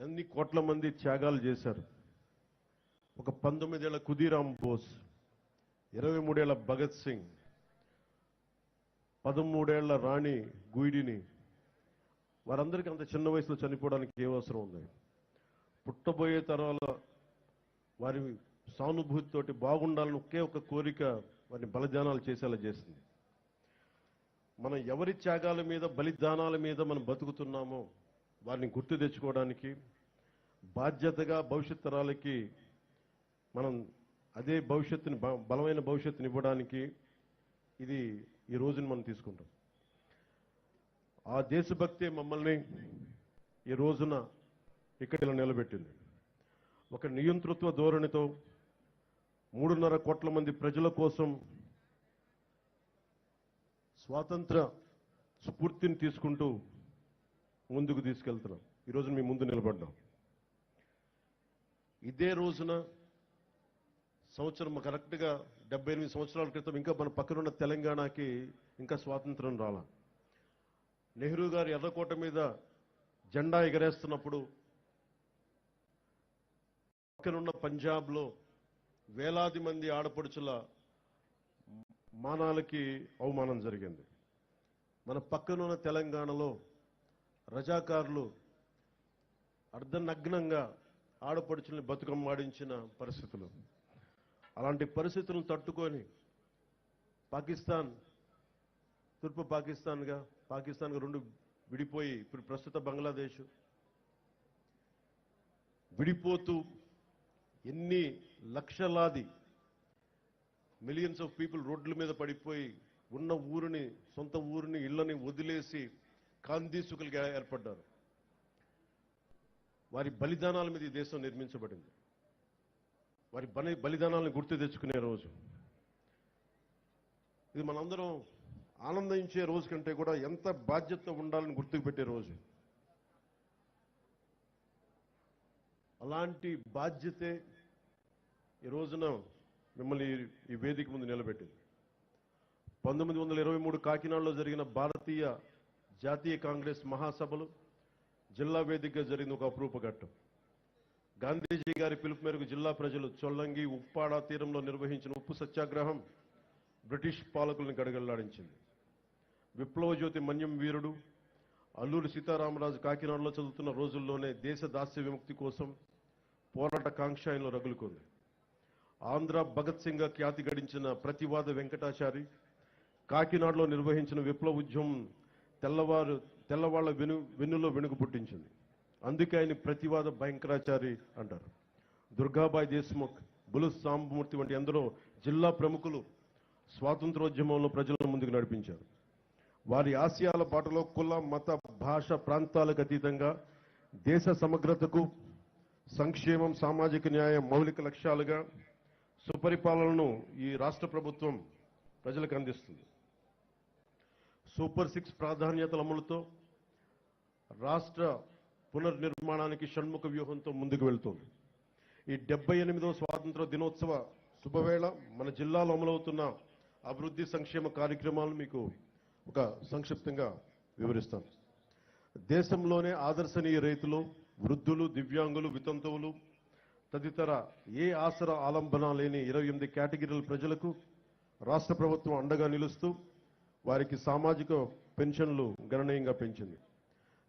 ఎన్ని కోట్ల మంది త్యాగాలు చేశారు. ఒక పంతొమ్మిదేళ్ళ కుదీరాం బోస్ ఇరవై మూడేళ్ళ భగత్ సింగ్ పదమూడేళ్ళ రాణి గుయిడిని. వారందరికీ అంత చిన్న వయసులో చనిపోవడానికి ఏ అవసరం ఉంది? పుట్టబోయే తరాల వారి సానుభూతితోటి బాగుండాలని ఒకే ఒక కోరిక వారిని బలిదానాలు చేసేలా చేసింది. మనం ఎవరి త్యాగాల మీద బలిదానాల మీద మనం బతుకుతున్నామో వారిని గుర్తు తెచ్చుకోవడానికి బాధ్యతగా భవిష్యత్ తరాలకి మనం అదే భవిష్యత్తుని బలమైన భవిష్యత్తుని ఇవ్వడానికి ఇది ఈ రోజుని మనం తీసుకుంటాం. ఆ దేశభక్తే మమ్మల్ని ఈ రోజున ఇక్కడ నిలబెట్టింది. ఒక నియంతృత్వ ధోరణితో మూడున్నర కోట్ల మంది ప్రజల కోసం స్వాతంత్ర స్ఫూర్తిని తీసుకుంటూ ముందుకు తీసుకెళ్తున్నాం. ఈరోజు మీ ముందు నిలబడ్డాం. ఇదే రోజున సంవత్సరం కరెక్ట్గా డెబ్బై ఎనిమిది సంవత్సరాల క్రితం ఇంకా మన పక్కనున్న తెలంగాణకి ఇంకా స్వాతంత్రం రాల. నెహ్రూ గారు ఎర్రకోట మీద జెండా ఎగరేస్తున్నప్పుడు పక్కనున్న పంజాబ్లో వేలాది మంది ఆడపడుచుల మానాలకి అవమానం జరిగింది. మన పక్కనున్న తెలంగాణలో రజాకారులు అర్ధనగ్నంగా ఆడపడుచుల్ని బతుకమ్మాడించిన పరిస్థితులు. అలాంటి పరిస్థితులను తట్టుకొని పాకిస్తాన్ తూర్పు పాకిస్తాన్గా పాకిస్తాన్గా రెండు విడిపోయి ఇప్పుడు ప్రస్తుత బంగ్లాదేశ్ విడిపోతూ ఎన్ని లక్షలాది మిలియన్స్ ఆఫ్ పీపుల్ రోడ్ల మీద పడిపోయి ఉన్న ఊరిని సొంత ఊరిని ఇళ్ళని వదిలేసి కాందీసుకులుగా ఏర్పడ్డారు. వారి బలిదానాల మీద ఈ దేశం నిర్మించబడింది. వారి బలి బలిదానాలను గుర్తు తెచ్చుకునే రోజు. ఇది మనందరం ఆనందించే రోజు కంటే కూడా ఎంత బాధ్యత ఉండాలని గుర్తుకు పెట్టే రోజు. అలాంటి బాధ్యతే ఈ రోజున మిమ్మల్ని ఈ- ఈ వేదిక ముందు నిలబెట్టింది. పంతొమ్మిది వందల ఇరవై మూడు కాకినాడలో జరిగిన భారతీయ జాతీయ కాంగ్రెస్ మహాసభలు జిల్లా వేదికగా జరిగిన ఒక అప్రూప ఘట్టం. గాంధీజీ గారి పిలుపు మేరకు జిల్లా ప్రజలు చొల్లంగి ఉప్పాడ తీరంలో నిర్వహించిన ఉప్పు సత్యాగ్రహం బ్రిటిష్ పాలకుల్ని గడగల్లాడించింది విప్లవజ్యోతి మన్యం వీరుడు అల్లూరి సీతారామరాజు కాకినాడలో చదువుతున్న రోజుల్లోనే దేశ దాస్య విముక్తి కోసం పోరాట కాంక్ష ఆయనలో రగులుకుంది. ఆంధ్ర భగత్ సింగ్ ఖ్యాతి గడించిన ప్రతివాద వెంకటాచారి కాకినాడలో నిర్వహించిన విప్లవ ఉద్యమం తెల్లవారు తెల్లవాళ్ళ వెను వెన్నులో వెనుక పుట్టించింది. అందుకే ఆయన ప్రతివాద భయంకరాచారి అంటారు. దుర్గాబాయి దేశ్ముఖ్ బులు సాంబమూర్తి వంటి ఎందరో జిల్లా ప్రముఖులు స్వాతంత్రోద్యమంలో ప్రజలను ముందుకు నడిపించారు. వారి ఆశయాల పాటలో కుల మత భాష ప్రాంతాలకు అతీతంగా దేశ సమగ్రతకు సంక్షేమం సామాజిక న్యాయం మౌలిక లక్ష్యాలుగా సుపరిపాలనను ఈ రాష్ట్ర ప్రభుత్వం ప్రజలకు అందిస్తుంది. సూపర్ సిక్స్ ప్రాధాన్యతల అమలుతో రాష్ట్ర పునర్నిర్మాణానికి షణ్ముఖ వ్యూహంతో ముందుకు వెళ్తోంది. ఈ డెబ్బై ఎనిమిదవ స్వాతంత్ర దినోత్సవ శుభవేళ మన జిల్లాలో అమలవుతున్న అభివృద్ధి సంక్షేమ కార్యక్రమాలను మీకు ఒక సంక్షిప్తంగా వివరిస్తాను. దేశంలోనే ఆదర్శనీయ రైతులు వృద్ధులు దివ్యాంగులు వితంతువులు తదితర ఏ ఆసర ఆలంబన లేని ఇరవై ఎనిమిది కేటగిరీల ప్రజలకు రాష్ట్ర ప్రభుత్వం అండగా నిలుస్తూ వారికి సామాజిక పెన్షన్లు గణనీయంగా పెంచింది.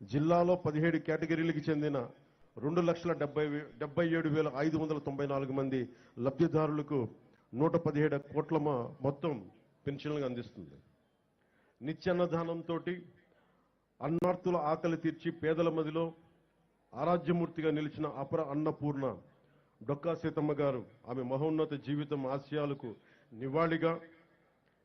జిల్లాలో పదిహేడు కేటగిరీలకు చెందిన రెండు లక్షల డెబ్బై వే- డెబ్బై ఏడు వేల ఐదు వందల తొంభై నాలుగు మంది లబ్ధిదారులకు నూట పదిహేడు కోట్ల మొత్తం పెన్షన్లు అందిస్తుంది. నిత్యాన్నదానంతో అన్నార్థుల ఆకలి తీర్చి పేదల మదిలో ఆరాధ్యమూర్తిగా నిలిచిన అపర అన్నపూర్ణ డొక్కా సీతమ్మ గారు ఆమె మహోన్నత జీవితం ఆశయాలకు నివాళిగా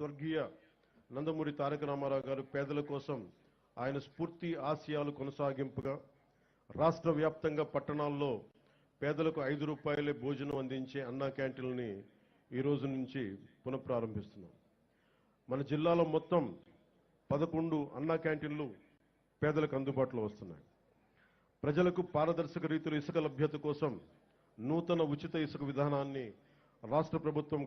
స్వర్గీయ నందమూరి తారక రామారావు గారు పేదల కోసం ఆయన స్ఫూర్తి ఆశయాలు కొనసాగింపుగా రాష్ట్ర వ్యాప్తంగా పట్టణాల్లో పేదలకు ఐదు రూపాయలే భోజనం అందించే అన్నా క్యాంటీన్లని ఈ రోజు నుంచి పునఃప్రారంభిస్తున్నాం. మన జిల్లాలో మొత్తం పదకొండు అన్నా క్యాంటీన్లు పేదలకు అందుబాటులో వస్తున్నాయి. ప్రజలకు పారదర్శక రీతిలో ఇసుక లభ్యత కోసం నూతన ఉచిత ఇసుక విధానాన్ని రాష్ట్ర ప్రభుత్వం